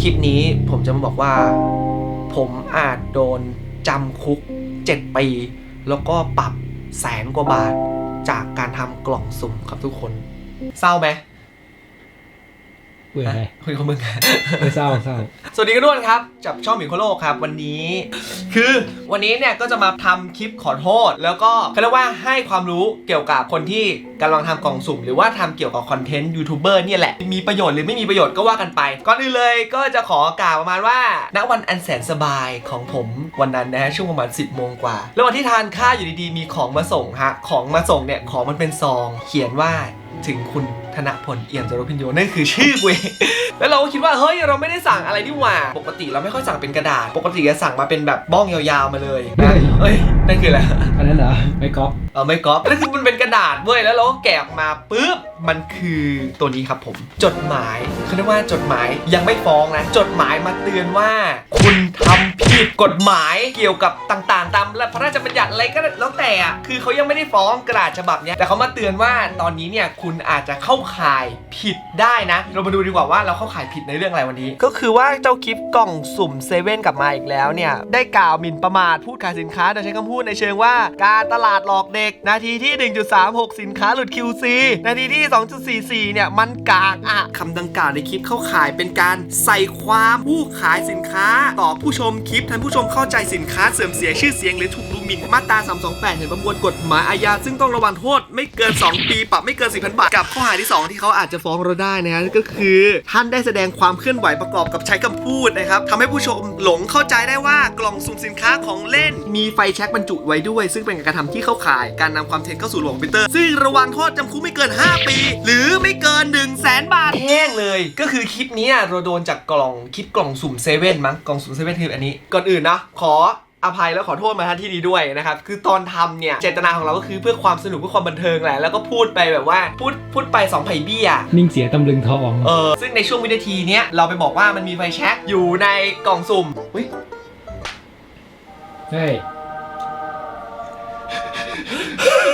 คลิปนี้ผมจะมาบอกว่า ผมอาจโดนจำคุก 7 ปี แล้วก็ปรับแสนกว่าบาทจากการทำกล่องสุ่มครับทุกคน เศร้าไหม เบื่อไงคุยกับมึงเออเศร้าเศร้าสวัสดีกันด้วยครับจับช่องหมิวโคโลกครับวันนี้ คือวันนี้เนี่ยก็จะมาทำคลิปขอโทษ แล้วก็เขาเรียกว่าให้ความรู้เกี่ยวกับคนที่กำลังทำกล่องสุ่ม หรือว่าทำเกี่ยวกับคอนเทนต์ยูทูบเบอร์เนี่ยแหละ มีประโยชน์หรือไม่มีประโยชน์ก็ว่ากันไป ก่อนอื่นเลยก็จะขอกล่าวประมาณว่าณวันอันแสนสบายของผมวันนั้นนะฮะช่วงประมาณ 10โมงกว่า แล้ววันที่ทานข้าวอยู่ดีๆมีของมาส่งฮะของมาส่งเนี่ยของมันเป็นซอง เขียนว่า ถึงคุณธนพลเอี่ยมจารุพิญโยนั่นคือชื่อกูเองแล้วเราก็คิดว่าเฮ้ยเราไม่ได้สั่งอะไรนี่หว่า ปกติเราไม่ค่อยสั่งเป็นกระดาษ ปกติจะสั่งมาเป็นแบบบ้องยาวๆมาเลยนะเอ้ยนั่นคืออะไรอันนั้นเหรอไม่ก๊อป เออไม่ก๊อปนั่นคือมันเป็นกระดาษเว้ยแล้วเราก็แกะออกมาปุ๊บมันคือตัวนี้ครับผม จดหมายเขาเรียกว่าจดหมายยังไม่ฟ้องนะ จดหมายมาเตือนว่า คุณทำผิดกฎหมายเกี่ยวกับต่างๆ ตามพระราชบัญญัติอะไรก็แล้วแต่อะคือเขายังไม่ได้ฟ้องกระดาษฉบับเนี้ยแต่เขามาเตือนว่าตอนนี้เนี่ยคุณอาจจะเข้าข่ายผิดได้นะ เรามาดูดีกว่าว่าเราเข้าข่ายผิดในเรื่องอะไรวันนี้ ก็คือว่าเจ้าคลิปกล่องสุ่มเซเว่นกลับมาอีกแล้วเนี่ยได้กล่าวหมิ่นประมาทพูดขายสินค้าโดยใช้คำพูดในเชิงว่าการตลาดหลอกเด็กนาทีที่ 1.36 สินค้าหลุด QC นาทีที่ 2.44 เนี่ย มันกากอะคำดังกล่าวในคลิปเข้าข่ายเป็นการใส่ความผู้ขายสินค้า ต่อผู้ชมคลิปท่านผู้ชมเข้าใจสินค้าเสื่อมเสียชื่อเสียงหรือถูกดูหมิ่นมาตรา 328 เห็นประมวลกฎหมายอาญาซึ่งต้องระวังโทษไม่เกิน 2 ปี ปรับไม่เกิน 4,000 บาท กับข้อหาที่ 2 ที่เขาอาจจะฟ้องเราได้นะฮะก็คือ ท่านได้แสดงความเคลื่อนไหวประกอบกับใช้คำพูดนะครับทำให้ผู้ชมหลงเข้าใจได้ว่ากล่องสุ่มสินค้าของเล่น มีไฟแช็กบรรจุไว้ด้วย ซึ่งเป็นการกระทำที่เข้าข่ายการนำความเท็จเข้าสู่ระบบคอมพิวเตอร์ ซึ่งระวังโทษจำคุกไม่เกิน 5 ปี หรือไม่เกิน 1 0 0 0 0แสนบาทแห้งเลย ก็คือคลิปเนี้ยเราโดนจากกล่องคลิปกล่องสุ่มเซเว่นมั้งกล่องสุ่มเซเว่นคืออันนี้ก่อนอื่นนะขออภัยแล้วขอโทษมาท่านที่นี้ด้วยนะครับ คือตอนทำเนี่ย เจตนาของเราก็คือเพื่อความสนุกเพื่อความบันเทิงแหละ แล้วก็พูดไปแบบว่าพูดพูดไปสองไผ่เบี้ย นิ่งเสียตำลึงทอง เออ ซึ่งในช่วงวินาทีเนี้ยเราไปบอกว่ามันมีไฟแช็กอยู่ในกล่องสุ่มอุ๊ยเฮ้ย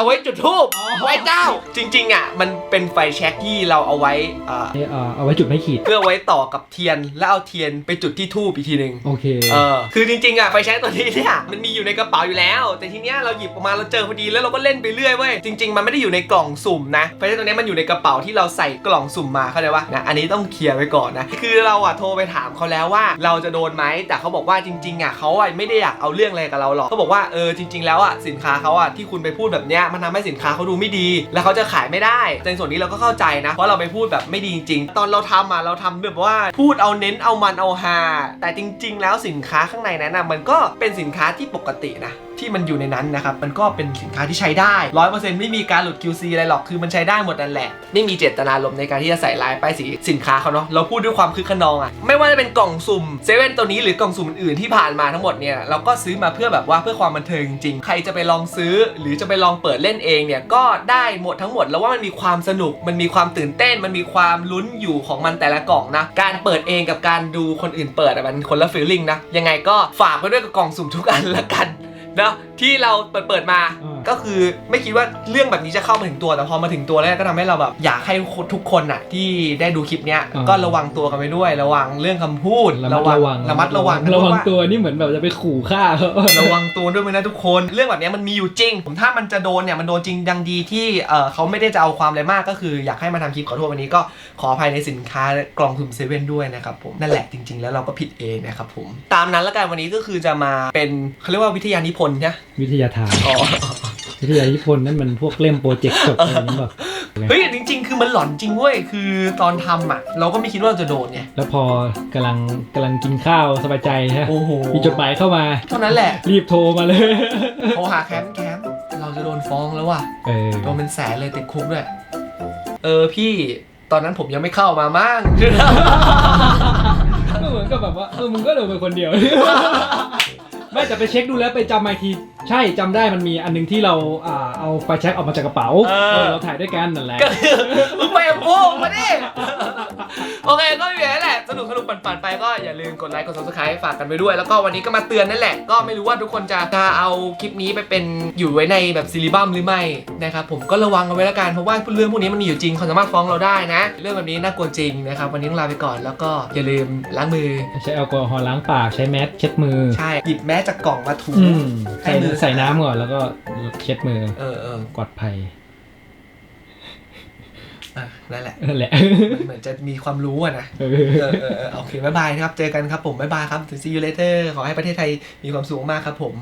เอาไว้จุดทูบอ๋อไว้เจ้า จริง ๆ อะ มันเป็นไฟแช็กที่เราเอาไว้อ่าเอ่อเอาไว้จุดไม่ขีด เพื่อไว้ต่อกับเทียน แล้วเอาเทียนไปจุดที่ทูบอีกทีหนึ่ง โอเค เออคือจริงๆอะไฟแช็กตัวนี้เนี่ยมันมีอยู่ในกระเป๋าอยู่แล้ว แต่ทีเนี้ยเราหยิบออกมาเราเจอพอดีแล้วเราก็เล่นไปเรื่อยเว้ยจริง ๆ มันไม่ได้อยู่ในกล่องสุ่มนะไฟแช็กตัวเนี้ยมันอยู่ในกระเป๋าที่เราใส่กล่องสุ่มมาเข้าใจปะนะอันนี้ต้องเคลียร์ไว้ก่อนนะคือเราอะโทรไปถามเขาแล้วว่าเราจะโดนไหมแต่เขาบอกว่าจริงๆอะเขาอะไม่ได้อยากเอาเรื่องอะไรกับเราหรอกเขาบอกว่าเออจริง ๆแล้วอะสินค้าเขาอะที่คุณไปพูดแบบเนี้ยมันทำให้สินค้าเขาดูไม่ดี แล้วเขาจะขายไม่ได้ในส่วนนี้เราก็เข้าใจนะ เพราะเราไปพูดแบบไม่ดีจริง ๆ ตอนเราทำอะเราทำแบบว่าพูดเอาเน้นเอามันเอาฮาแต่จริง ๆ แล้วสินค้าข้างในนั้นนะมันก็เป็นสินค้าที่ปกตินะ ที่มันอยู่ในนั้นนะครับ มันก็เป็นสินค้าที่ใช้ได้ร้อยเปอร์เซ็นต์ไม่มีการหลุด QC อะไรหรอกคือมันใช้ได้หมดนั่นแหละ ไม่มีเจตนาลมในการที่จะใส่ลายป้ายสีสินค้าเขาเนาะเราพูดด้วยความคึกขนองอะไม่ว่าจะเป็นกล่องสุ่มเซเว่นตัวนี้หรือกล่องสุ่มอื่นๆที่ผ่านมาทั้งหมดเนี่ยเราก็ซื้อมาเพื่อแบบว่าเพื่อความบันเทิงจริงใครจะไปลองซื้อ หรือจะไปลองเปิดเล่นเองเนี่ยก็ได้หมดทั้งหมดแล้วว่ามันมีความสนุกมันมีความตื่นเต้น มันมีความลุ้นอยู่ของมันแต่ละกล่องนะการเปิดเองกับการดูคนอื่นเปิดอะมันคนละฟีลลิ่งนะยังไงก็ฝากไว้ด้วยกับกล่องสุ่มทุกอันละกัน นะที่เราเปิดเปิดมาอืมก็คือไม่คิดว่าเรื่องแบบนี้จะเข้ามาถึงตัว แต่พอมาถึงตัวแล้วก็ทำให้เราแบบอยากให้ทุกคนน่ะที่ได้ดูคลิปเนี้ยอ่าก็ระวังตัวกันไปด้วย ระวังเรื่องคำพูดระมัดระวังระมัดระวังระวังเพาตัวนี่เหมือนแบบจะไปขู่ฆ่าเขาระวังตัวด้วยมั้ยนะทุกคน เรื่องแบบเนี้ยมันมีอยู่จริง ผมถ้ามันจะโดนเนี่ยมันโดนจริงดังดีที่เออเขาไม่ได้จะเอาความอะไรมากก็คืออยากให้มาทำคลิปขอโทษวันนี้ก็ขออภัยในสินค้ากล่องสุ่มเซเว่นด้วยนะครับผมนั่นแหละจริง ๆ แล้วเราก็ผิดเองนะครับผมตามนั้นแล้วกันวันนี้ก็คือจะมาเป็นเขาเรียกว่าวิทยานิพนธ์ใช่ไหมวิทยาทานอ๋อ วิทยานิพนธ์นั่นมันพวกเล่มโปรเจกต์จบอะไรนี้แบบเฮ้ยจริง ๆ คือมันหลอนจริงเว้ยคือตอนทำอะ เราก็ไม่คิดว่าเราจะโดนไงแล้วพอกำลังกำลังกินข้าวสบายใจฮะโอ้โหมีจดหมายเข้ามาเท่านั้นแหละ รีบโทรมาเลยโทรหาแคมป์แคมป์เราจะโดนฟ้องแล้วว่ะเออโดนเป็นแสนเลยติดคุกด้วยเออพี่ตอนนั้นผมยังไม่เข้ามามั่งก็เหมือนกับแบบว่าเออมึงก็โดนไปคนเดียวไม่แต่ไปเช็คดูแล้วไปจำมาอีกทีใช่จำได้มันมีอันหนึงที่เราอ่าเอาไฟแช็กออกมาจากกระเป๋าเออ เออเราถ่ายด้วยกันนั่นแหละ ก็คือมึงไปกับกูมาดิ โอเคก็อยู่างนั้นแหละ สนุกสนุกปั่นๆไปก็อย่าลืมกดไลค์กด subscribe ฝากกันไปด้วย แล้วก็วันนี้ก็มาเตือนนั่นแหละ ก็ไม่รู้ว่าทุกคนจะจะเอาคลิปนี้ไปเป็นอยู่ไว้ในแบบซีรีบัมหรือไม่นะครับผมก็ระวังกันไว้แล้วกันเพราะว่าเรื่องพวกนี้มันมีอยู่จริงเขาสามารถฟ้องเราได้นะ เรื่องแบบนี้น่ากลัวจริงนะครับวันนี้ต้องลาไปก่อนแล้วก็อย่าลืมล้างมือ ใช้แอลกอฮอล์ล้างปากใช้แมสเช็ดมือ ใช่หยิบแม้จากกล่องมาถูอืมให้ใส่มือใส่น้ำก่อนแล้วก็เช็ดมือเออเออปลอดภัยอะนั่นแหละนั่นแหละมันเหมือนจะมีความรู้อะนะเอเอออเออเออโอเคบ๊ายบายนะครับ เจอกันครับผมบ๊ายบายครับถึง see you later ขอให้ประเทศไทยมีความสุขมากครับผม